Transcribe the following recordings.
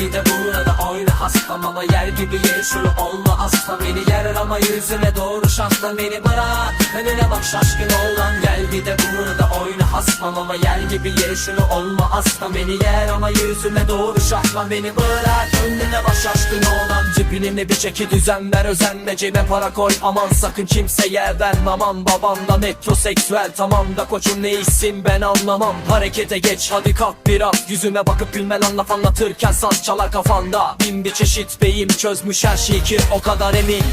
bir de burada oyna hastam ama yer gibi yer şunu olma asla. Beni yer ama yüzüne doğru şansla beni bırak. Önüne bak şaşkın olan gel. Bir de burada oyna hastam ama yer gibi yer şunu olma asla. Beni yer ama yüzüme doğru şaşla beni bırak. Önüne bak şaşkın olan cebine bir çeki düzen ver özenme cebe para koy. Aman sakın kimseye verme aman babamda metroseksüel. Tamam da koçum ne isim ben anlamam. Harekete geç hadi kalk biraz. Yüzüme bakıp gülme lan laf anlatırken saz çalar kafanda. Bin bir çeşit beyim çözmüş her şeyi ki o kadar emin.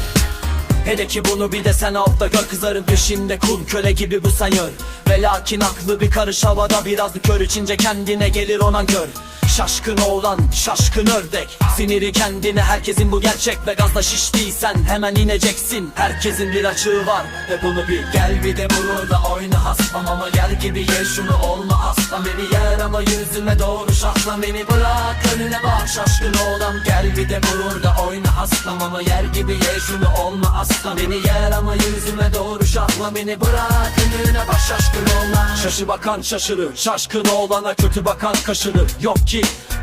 Hele ki bunu bir de sen altta gör kızların peşinde kul köle gibi bu sayır Ve lakin aklı bir karış havada biraz kör. İçince kendine gelir ona gör Şaşkın oğlan, şaşkın ördek. Siniri kendine herkesin bu gerçek Ve gazla şiştiysen hemen ineceksin. Herkesin bir açığı var ve bunu bil. Gel bir de burada oyna hastam ama yer gibi yer şunu. Olma hasta Beni yer ama yüzüme doğru şahla beni bırak Önüne bak şaşkın oğlan Gel bir de burada oyna hastam ama yer gibi yer şunu. Olma hasta Beni yer ama yüzüme doğru şahla beni bırak Önüne bak şaşkın oğlan Şaşı bakan şaşırır. Şaşkın oğlana kötü bakan kaşınır. Yok ki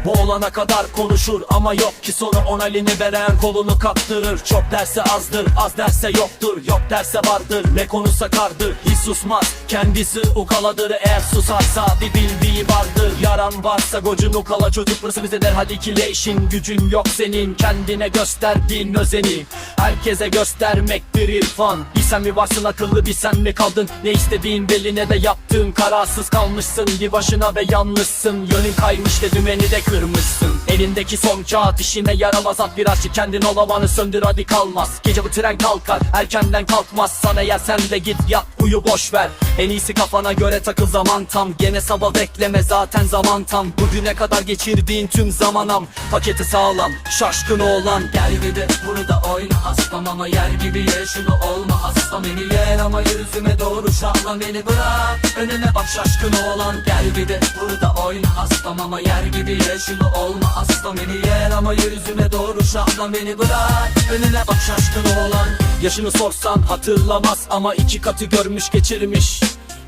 bu olana kadar konuşur. Ama yok ki sonu on elini veren kolunu kaptırır. Çok derse azdır az derse yoktur. Yok derse vardır ne konuşsa kardır Hiç susmaz kendisi ukaladır. Eğer susarsa bir bildiği vardır. Yaran varsa gocun ukala çocuk burası bize derhal ikile işin Gücün yok senin. Kendine gösterdiğin özeni Herkese göstermektir irfan sen mi varsın akıllı bir sen mi kaldın? Ne istediğin belli ne de yaptığın kararsız kalmışsın. Bir başına ve yalnızsın Yönün kaymış da dümeni de kırmışsın. Elindeki son kağıt işine yaramaz. At bir açı Kendin olamanı söndür hadi kalmaz. Gece bu tren kalkar erkenden kalkmaz. Sana yer sen de git yat uyu boş ver. En iyisi kafana göre takıl zaman tam. Gene sabah bekleme zaten zaman tam. Bugüne kadar geçirdiğin tüm zamanam. Paketi sağlam şaşkın oğlan Gel bir de burada oyna hastam ama yer gibi ye. Şunu olma hasta Beni yer ama yüzüme doğru şahla beni bırak Önüne bak şaşkın oğlan. Gel bir de burada oyna hastam ama yer gibi ye olma. Hasta Beni yer ama yüzüme doğru şahla beni bırak Önüne bak şaşkın oğlan. Yaşını sorsan hatırlamaz ama iki katı görmüş geçirmiş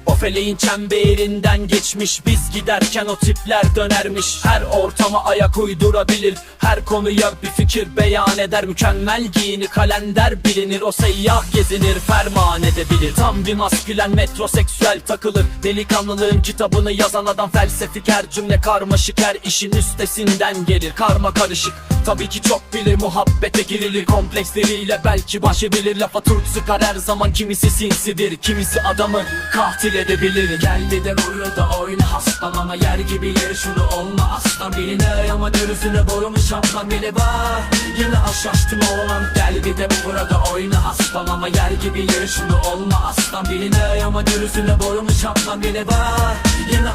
o feleğin çemberinden geçmiş Biz giderken o tipler dönermiş. Her ortama ayak uydurabilir Her konuya bir fikir beyan eder. Mükemmel giyini kalender bilinir O seyyah gezinir ferman edebilir. Tam bir maskülen metroseksüel takılır Delikanlılığın kitabını yazan adam felsefik Her cümle karmaşık her işin üstesinden gelir. Karma karışık Tabii ki çok bilir muhabbete girilir. Kompleksleriyle belki başı bilir Lafa turp sıkar. Her zaman kimisi sinsidir Kimisi adamı katil edebilir Geldi de burada oyna. Hastam ama yer gibi yer şunu olma. Aslan Biline ama dürüsüne borumu şaplan bile var Yine aşaştım oğlan. Gel bir de burada oyna. Hastam ama yer gibi yer şunu olma. Aslan Biline ama dürüsüne borumu şaplan bile var Yine